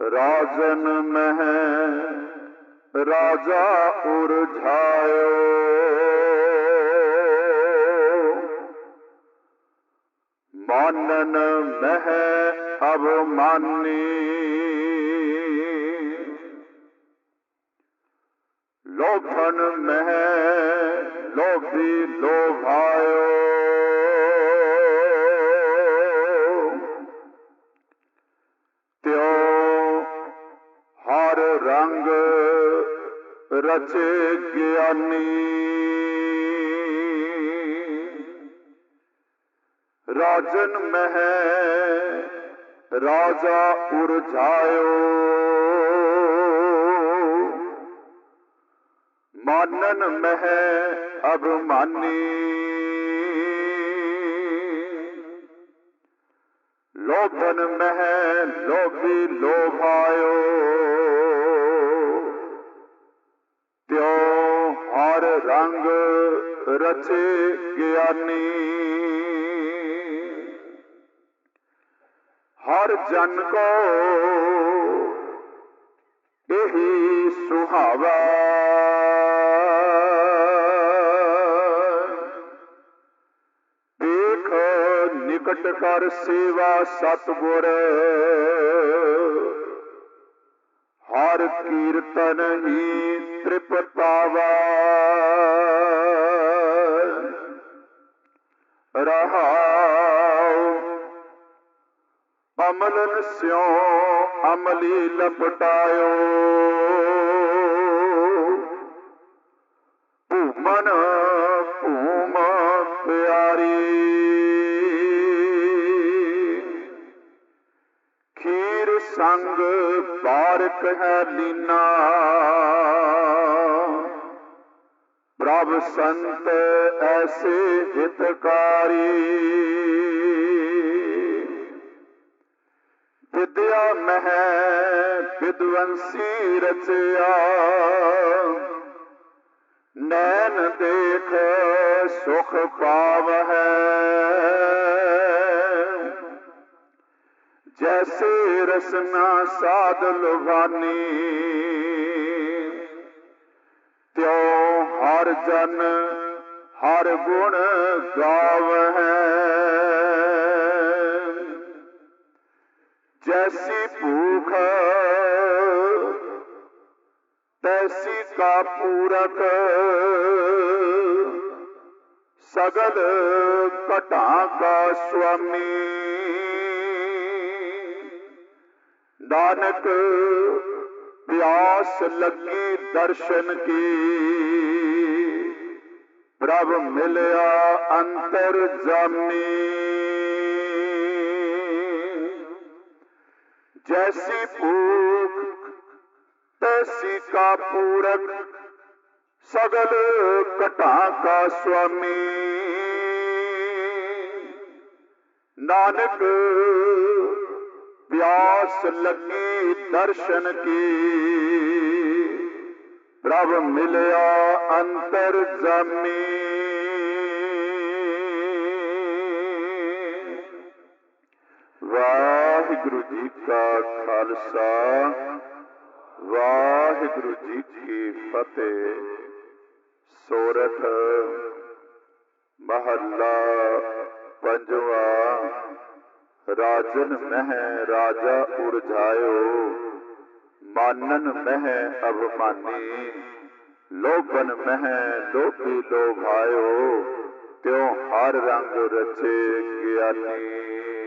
राजन में राजा उर्झायो मानन मह अब माननी लोभन मह भी दो भाई हर रंग रचे ज्ञानी। राजन मह राजा उर्जायो मानन मह अब माने लोभन मह लोभी लोभायो। त्यों हर रंग रचे ज्ञानी। हर जन को यही सुहावा ਕਰ ਸੇਵਾ ਸਤਗੁਰ। ਹਰ ਕੀਰਤਨ ਹੀ ਤ੍ਰਿਪਤਾਵਾ। ਰਹਾਉ ਅਮਲਨ ਸਿਉ ਅਮਲੀ ਲਪਟਾਇਓ ਸੰਗ ਪਾਰਕ ਹੈ ਲੀਨਾ। ਪ੍ਰਭ ਸੰਤ ਐਸੇ ਹਿਤਕਾਰੀ। ਵਿਦਿਆ ਮਹਿ ਵਿਦਵੰਸੀ ਰਚਿਆ। ਨੈਣ ਦੇਖ ਸੁਖ ਪਾਵ ਹੈ जैसे रसना साध लुबानी त्यों हर जन हर गुण गाव है जैसी भूख, तैसी का पूरक। सगल कटा का स्वामी। नानक प्यास लगी दर्शन की। प्रभ मिलया अंतर जमनी जैसी भूख, तैसी का पूरक, सगल कटा का स्वामी। नानक प्यास लगी दर्शन की। प्रभ मिलया अंतर जमी। वाहिगुरु जी का खालसा, वाहिगुरु जी की फतेह। सोरठ, महल्ला, पंजवा ਰਾਜਨ ਮਹਿ ਰਾਜਾ ਉਰਝਾਇਓ, ਮਾਨਨ ਮਹਿ ਅਭਮਾਨੀ। ਲੋਭਨ ਮਹਿ ਲੋਭੀ ਲੋਭਾਇਓ, ਤਿਉ ਹਰ ਰੰਗ ਰਚੇ ਗਿਆਨੀ।